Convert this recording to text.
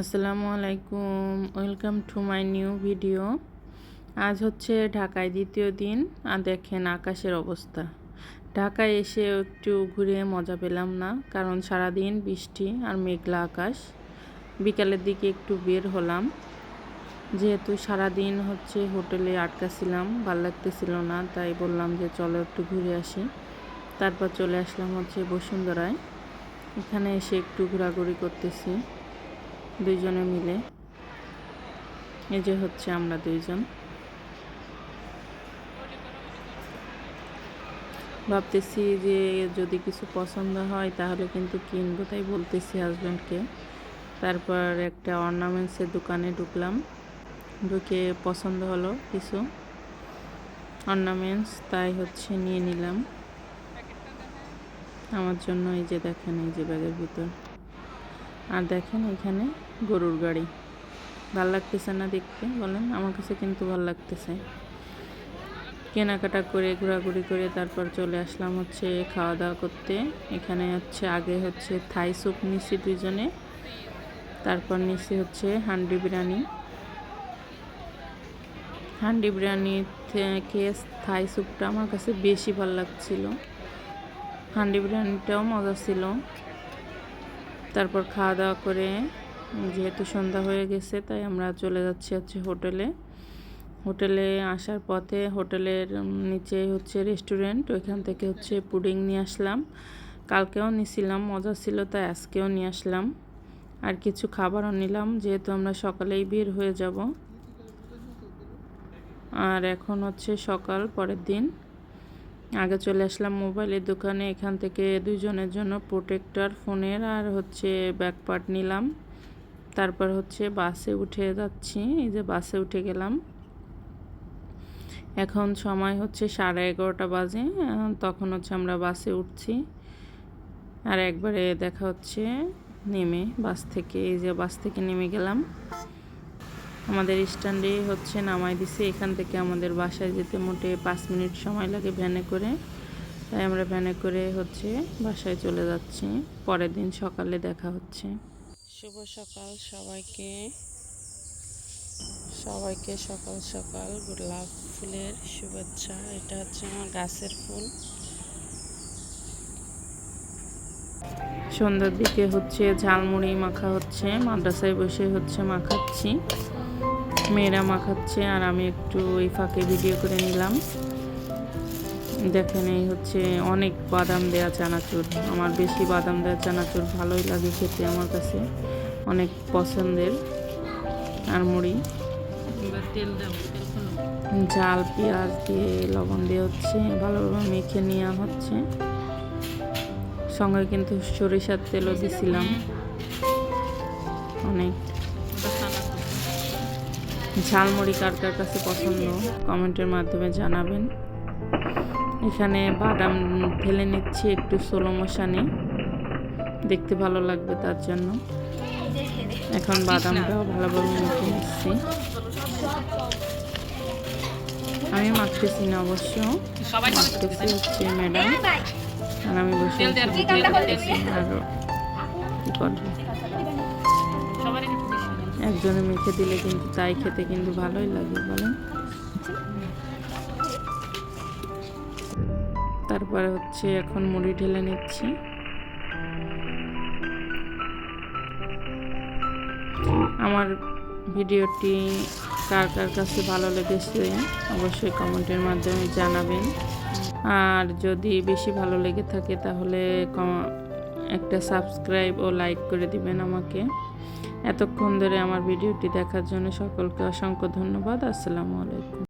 আসসালামু আলাইকুম, welcome to my new video. আজ হচ্ছে ঢাকায় দ্বিতীয় দিন, আর দেখেন আকাশের অবস্থা। ঢাকায় এসে একটু ঘুরে মজা পেলাম না, কারণ সারাদিন বৃষ্টি আর মেঘলা আকাশ। বিকালের দিকে একটু বের হলাম। যেহেতু সারাদিন হচ্ছে হোটেলে আটকা ছিলাম ভালো লাগতেছিল না, তাই বললাম যে চলো একটু ঘুরে আসি। তারপর চলে আসলাম হচ্ছে বসুন্ধরায়। এখানে এসে একটু ঘোরাঘুরি করতেছি। দুইজনে মিলে। এই যে হচ্ছে আমরা দুইজন। ভাবতেছি যে যদি কিছু পছন্দ হয় তাহলে কিন্তু কিনবো, তাই বলতেছি হাজব্যান্ডকে তারপর একটা অর্নামেন্টসের দোকানে ঢুকলাম। ঢুকে পছন্দ হলো কিছু অর্নামেন্টস তাই হচ্ছে নিয়ে নিলাম। আমার জন্য এই যে দেখেন, এই যে ব্যাগের ভিতর। আর দেখেন এখানে গরুর গাড়ি। ভালো লাগতেছে না দেখতে, বলেন। আমার কাছে কিন্তু ভালো লাগতেছে। কেনাকাটা করে, ঘোরাঘুরি করে তারপর চলে আসলাম হচ্ছে খাওয়া দাওয়া করতে। এখানে হচ্ছে আগে হচ্ছে থাই স্যুপ নিছি দুইজনে। তারপর নিছি হচ্ছে হান্ডি বিরিয়ানি। হান্ডি বিরিয়ানি থেকে থাই স্যুপটা আমার কাছে বেশি ভালো লাগছিল। হান্ডি বিরিয়ানিটাও মজা ছিল। তারপর খাওয়া দাওয়া করে যেহেতু সন্ধ্যা হয়ে গেছে, তাই আমরা চলে যাচ্ছি হচ্ছে হোটেলে। হোটেলে আসার পথে হোটেলের নিচে হচ্ছে রেস্টুরেন্ট, ওইখান থেকে হচ্ছে পুডিং নিয়ে আসলাম। কালকেও নিছিলাম, মজা ছিল, তাই আজকেও নিয়ে আসলাম। আর কিছু খাবারও নিলাম, যেহেতু আমরা সকালেই বের হয়ে যাব। আর এখন হচ্ছে সকাল, পরের দিন। আগে চলে আসলাম মোবাইলের দোকানে, এখান থেকে দুজনের জন্য প্রোটেক্টর, ফোনের আর হচ্ছে ব্যাকপার্ট নিলাম। তারপর হচ্ছে বাসে উঠে যাচ্ছি। এই যে বাসে উঠে গেলাম। এখন সময় হচ্ছে সাড়ে এগারোটা বাজে। তখন হচ্ছে আমরা বাসে উঠছি। আর একবারে দেখা হচ্ছে নেমে বাস থেকে। এই যে বাস থেকে নেমে গেলাম। আমাদের স্ট্যান্ডে হচ্ছে নামাই দিছে। এখান থেকে আমাদের বাসায় যেতে মোটে পাঁচ মিনিট সময় লাগে ভ্যানে করে। তাই আমরা ভ্যানে করে হচ্ছে বাসায় চলে যাচ্ছি। পরের দিন সকালে দেখা হচ্ছে। শুভ সকাল সবাইকে। সবাইকে সকাল সকাল গোলাপ ফুলের শুভেচ্ছা। এটা হচ্ছে আমার গাছের ফুল। সন্ধ্যার দিকে হচ্ছে ঝালমুড়ি মাখা হচ্ছে। মাদ্রাসায় বসে হচ্ছে মাখাচ্ছি। মেয়েরা মাখাচ্ছে আর আমি একটু ওই ফাঁকে ভিডিও করে নিলাম। দেখেন এই হচ্ছে অনেক বাদাম দেওয়া চানাচুর। আমার বেশি বাদাম দেওয়া চানাচুর ভালোই লাগে খেতে আমার কাছে। অনেক পছন্দের। আর মুড়ি। ঝাল পেঁয়াজ দিয়ে লবণ দিয়ে হচ্ছে ভালোভাবে মেখে নেওয়া হচ্ছে। সঙ্গে কিন্তু সরিষার তেলও দিছিলাম। অনেক। ঝালমুড়ি কার কার কাছে পছন্দ? কমেন্টের মাধ্যমে জানাবেন। এখানে বাদাম ঢেলে নিচ্ছি একটু সোলো মশানে দেখতে ভালো লাগবে তার জন্য। এখন বাদামটাও ভালোভাবে মেখে নিচ্ছি। আমি মাখতেছি না অবশ্য। মাখতেছি হচ্ছে ম্যাডাম। আর আমি বসে আর কি করব? একজনে মেখে দিলে কিন্তু তাই খেতে কিন্তু ভালোই লাগে বলেন। তারপরে হচ্ছে এখন মুড়ি ঢেলে নিচ্ছি। আমার ভিডিওটি কার কার কাছে ভালো লেগেছে অবশ্যই কমেন্টের মাধ্যমে জানাবেন। আর যদি বেশি ভালো লেগে থাকে তাহলে একটা সাবস্ক্রাইব ও লাইক করে দিবেন আমাকে। এতক্ষণ ধরে আমার ভিডিওটি দেখার জন্য সকলকে অসংখ্য ধন্যবাদ। আসসালামু আলাইকুম।